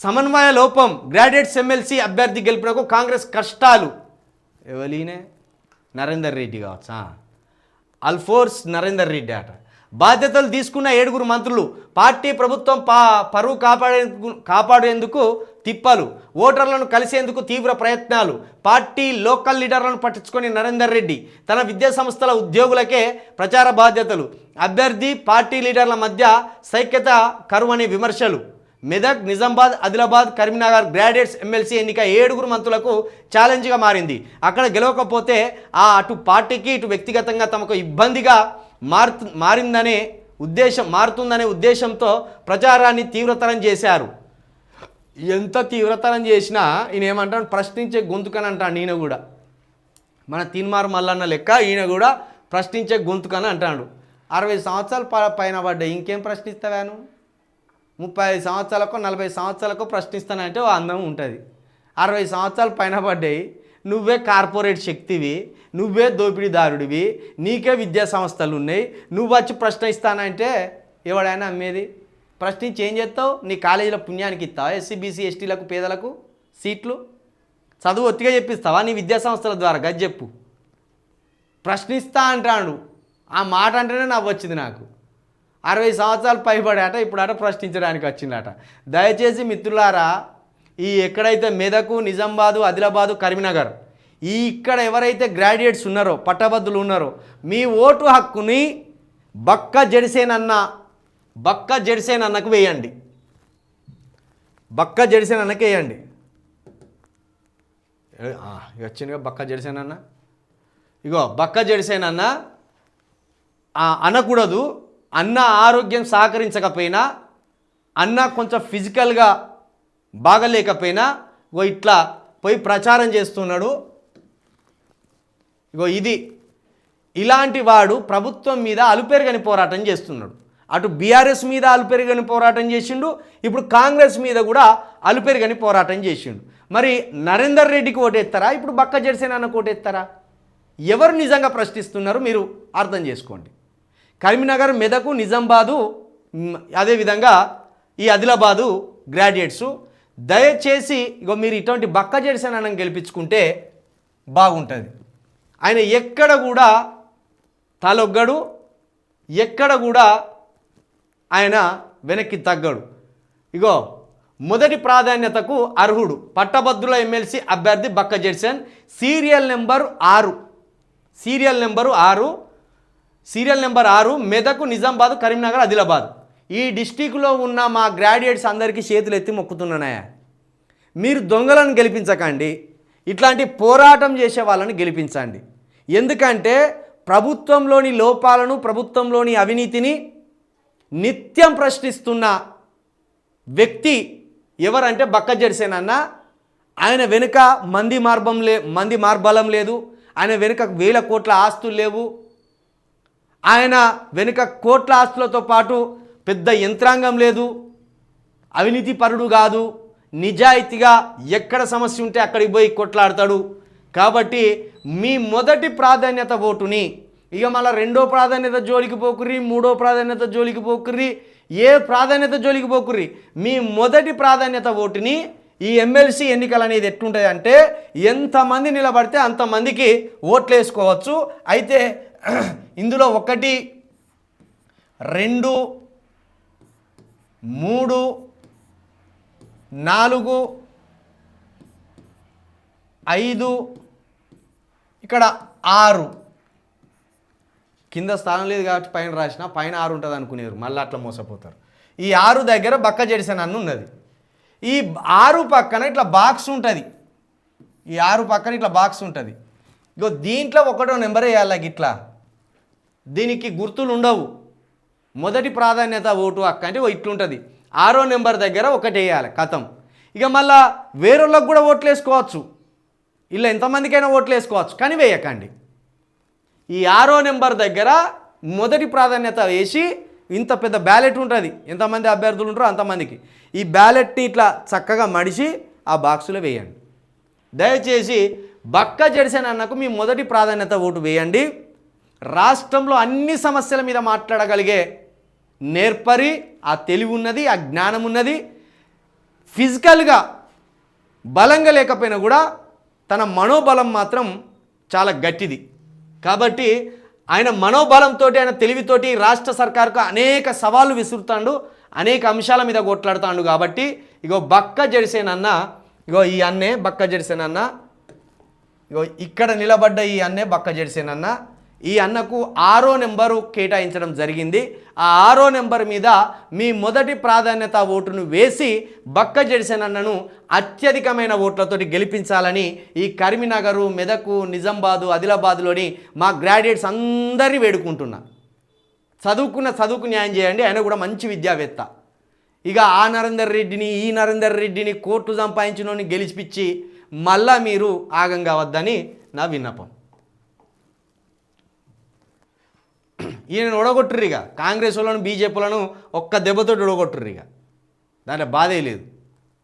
సమన్వయ లోపం graduates MLC అభ్యర్థి గెలుపునకు కాంగ్రెస్ కష్టాలు. ఎవలీనే? నరేందర్ రెడ్డి కావచ్చా? అల్ఫోర్స్ నరేందర్ రెడ్డి అట బాధ్యతలు తీసుకున్న ఏడుగురు మంత్రులు పార్టీ ప్రభుత్వం పా పరువు కాపాడేందుకు కాపాడేందుకు తిప్పలు ఓటర్లను కలిసేందుకు తీవ్ర ప్రయత్నాలు. పార్టీ లోకల్ లీడర్లను పట్టించుకొని నరేందర్ రెడ్డి తన విద్యా సంస్థల ఉద్యోగులకే ప్రచార బాధ్యతలు. అభ్యర్థి పార్టీ లీడర్ల మధ్య సైక్యత కరువని విమర్శలు. మెదక్ నిజామాబాద్ ఆదిలాబాద్ కరీంనగర్ గ్రాడ్యుయేట్స్ ఎమ్మెల్సీ ఎన్నిక ఏడుగురు మంత్రులకు ఛాలెంజ్గా మారింది. అక్కడ గెలవకపోతే ఆ అటు పార్టీకి ఇటు వ్యక్తిగతంగా తమకు ఇబ్బందిగా మారుతు మారిందనే ఉద్దేశం మారుతుందనే ఉద్దేశంతో ప్రచారాన్ని తీవ్రతరం చేశారు. ఎంత తీవ్రతరం చేసినా ఈయన ఏమంటాను ప్రశ్నించే గొంతుకని అంటాడు ఈయన కూడా. మన తిన్మార్ మల్లన్న లెక్క ఈయన కూడా ప్రశ్నించే గొంతుకని అంటాడు. అరవై సంవత్సరాలు పైన పడ్డాయి ఇంకేం ప్రశ్నిస్తావాను ముప్పై ఐదు సంవత్సరాలకు నలభై సంవత్సరాలకు ప్రశ్నిస్తానంటే ఓ అందం ఉంటుంది. అరవై సంవత్సరాలు పైన పడ్డాయి. నువ్వే కార్పొరేట్ శక్తివి నువ్వే దోపిడీదారుడివి నీకే విద్యా సంస్థలు ఉన్నాయి. నువ్వు వచ్చి ప్రశ్నిస్తానంటే ఎవడైనా అమ్మేది? ప్రశ్నించి ఏం చేస్తావు? నీ కాలేజీలో పుణ్యానికి ఇస్తావా? ఎస్సీ బీసీ ఎస్టీలకు పేదలకు సీట్లు? చదువు ఒత్తిగా చెప్పిస్తావా? నీ విద్యా సంస్థల ద్వారా గది చెప్పు. ప్రశ్నిస్తా అంటాడు. ఆ మాట అంటేనే నవ్వొచ్చింది నాకు. అరవై సంవత్సరాలు పైబడాట ఇప్పుడట ప్రశ్నించడానికి వచ్చిందట. దయచేసి మిత్రులారా ఈ ఎక్కడైతే మెదకు నిజామాబాదు ఆదిలాబాదు కరీంనగర్ ఈ ఇక్కడ ఎవరైతే గ్రాడ్యుయేట్స్ ఉన్నారో పట్టభద్రులు ఉన్నారో మీ ఓటు హక్కుని బక్క జడిసేనన్న బక్క జడిసేనన్నకు వేయండి. బక్క జడిసేనన్నకి వేయండి. వచ్చిందిగా బక్క జడిసేనన్న ఇగో బక్క జడిసేనన్న అనకూడదు. అన్న ఆరోగ్యం సహకరించకపోయినా అన్న కొంచెం ఫిజికల్గా బాగలేకపోయినా ఇగో ఇట్లా పోయి ప్రచారం చేస్తున్నాడు. ఇగో ఇది. ఇలాంటి వాడు ప్రభుత్వం మీద అలుపెరగని పోరాటం చేస్తున్నాడు. అటు బీఆర్ఎస్ మీద అలుపెరగని పోరాటం చేసిండు ఇప్పుడు కాంగ్రెస్ మీద కూడా అలుపెరగని పోరాటం చేసిండు. మరి నరేందర్ రెడ్డికి ఓటేస్తారా ఇప్పుడు బక్క జెర్సేన్ ఓటేస్తారా ఎవరు నిజంగా ప్రశ్నిస్తున్నారు మీరు అర్థం చేసుకోండి. కరీంనగర్ మెదకు నిజామాబాదు అదేవిధంగా ఈ ఆదిలాబాదు గ్రాడ్యుయేట్స్. దయచేసి ఇగో మీరు ఇటువంటి బక్క జెర్సేన్ అన్నం గెలిపించుకుంటే బాగుంటుంది. ఆయన ఎక్కడ కూడా తలొగ్గడు ఎక్కడ కూడా ఆయన వెనక్కి తగ్గడు. ఇగో మొదటి ప్రాధాన్యతకు అర్హుడు పట్టభద్రుల ఎమ్మెల్సీ అభ్యర్థి బక్క జెర్సన్. సీరియల్ నెంబర్ ఆరు. సీరియల్ నెంబరు ఆరు. సీరియల్ నెంబర్ ఆరు మెదకు నిజామాబాద్ కరీంనగర్ ఆదిలాబాద్. ఈ డిస్టిక్లో ఉన్న మా గ్రాడ్యుయేట్స్ అందరికీ చేతులు ఎత్తి మొక్కుతున్నాయా మీరు దొంగలను గెలిపించకండి ఇట్లాంటి పోరాటం చేసే వాళ్ళని గెలిపించండి. ఎందుకంటే ప్రభుత్వంలోని లోపాలను ప్రభుత్వంలోని అవినీతిని నిత్యం ప్రశ్నిస్తున్న వ్యక్తి ఎవరంటే బక్క జెర్సేనన్న ఆయన వెనుక మంది మార్బం లే మంది మార్బలం లేదు ఆయన వెనుక వేల కోట్ల ఆస్తులు లేవు ఆయన వెనుక కోట్ల ఆస్తులతో పాటు పెద్ద యంత్రాంగం లేదు. అవినీతి పరుడు కాదు. నిజాయితీగా ఎక్కడ సమస్య ఉంటే అక్కడికి పోయి కొట్లాడతాడు. కాబట్టి మీ మొదటి ప్రాధాన్యత ఓటుని ఇక మళ్ళీ రెండో ప్రాధాన్యత జోలికి పోకుర్రి మూడో ప్రాధాన్యత జోలికి పోకుర్రి ఏ ప్రాధాన్యత జోలికి పోకుర్రి మీ మొదటి ప్రాధాన్యత ఓటుని ఈ ఎమ్మెల్సీ ఎన్నికలు అనేది ఎట్లుంటుంది అంటే ఎంతమంది నిలబడితే అంతమందికి ఓట్లు వేసుకోవచ్చు. అయితే ఇందులో ఒకటి రెండు మూడు నాలుగు ఐదు ఇక్కడ ఆరు. కింద స్థానం లేదు కాబట్టి పైన రాసిన పైన ఆరు ఉంటుంది అనుకునేరు మళ్ళీ అట్లా మోసపోతారు. ఈ ఆరు దగ్గర బక్క జడిసన్ అన్న ఉన్నది. ఈ ఆరు పక్కన ఇట్లా బాక్స్ ఉంటుంది. ఈ ఆరు పక్కన ఇట్లా బాక్స్ ఉంటుంది. ఇగో దీంట్లో ఒకటో నెంబర్ వేయాలి ఇట్లా దీనికి గుర్తులు ఉండవు మొదటి ప్రాధాన్యత ఓటు హక్కు అంటే ఇట్లుంటుంది. ఆరో నెంబర్ దగ్గర ఒకటి వేయాలి కథం. ఇక మళ్ళా వేరొళ్ళకి కూడా ఓట్లు వేసుకోవచ్చు. ఇలా ఎంతమందికైనా ఓట్లు వేసుకోవచ్చు కానీ వేయకండి. ఈ ఆరో నెంబర్ దగ్గర మొదటి ప్రాధాన్యత వేసి ఇంత పెద్ద బ్యాలెట్ ఉంటుంది. ఎంతమంది అభ్యర్థులు ఉంటారో అంతమందికి. ఈ బ్యాలెట్ని ఇట్లా చక్కగా మడిచి ఆ బాక్సులో వేయండి. దయచేసి బక్క జడిసెన్ అన్నకు మీ మొదటి ప్రాధాన్యత ఓటు వేయండి. రాష్ట్రంలో అన్ని సమస్యల మీద మాట్లాడగలిగే నేర్పరి ఆ తెలివి ఉన్నది ఆ జ్ఞానం ఉన్నది ఫిజికల్గా బలంగా లేకపోయినా కూడా తన మనోబలం మాత్రం చాలా గట్టిది. కాబట్టి ఆయన మనోబలంతో ఆయన తెలివితోటి రాష్ట్ర సర్కార్కు అనేక సవాళ్ళు విసురుతాడు అనేక అంశాల మీద కొట్లాడుతాడు కాబట్టి ఇగో బక్క జడిసేనన్న ఇగో ఈ అన్నే బక్క జడిసేనన్న ఇగో ఇక్కడ నిలబడ్డ ఈ అన్నే బక్క జడిసేనన్న ఈ అన్నకు ఆరో నెంబరు కేటాయించడం జరిగింది. ఆ ఆరో నెంబర్ మీద మీ మొదటి ప్రాధాన్యత ఓటును వేసి బక్క జడిసేనన్నను అత్యధికమైన ఓట్లతోటి గెలిపించాలని ఈ కరీంనగరు మెదకు నిజామాబాదు ఆదిలాబాద్లోని మా గ్రాడ్యుయేట్స్ అందరినీ వేడుకుంటున్నా. చదువుకున్న చదువుకు న్యాయం చేయండి ఆయన కూడా మంచి విద్యావేత్త. ఇక ఆ నరేందర్ రెడ్డిని ఈ నరేందర్ రెడ్డిని కోర్టు సంపాదించినోని గెలిచిపిచ్చి మళ్ళా మీరు ఆగం కావద్దని నా విన్నపం. ఈయన ఒడగొట్టుర్రు ఇక. కాంగ్రెస్ వాళ్ళను బీజేపీలను ఒక్క దెబ్బతోటి ఒడగొట్టుర్రు ఇక. దాంట్లో బాధే లేదు.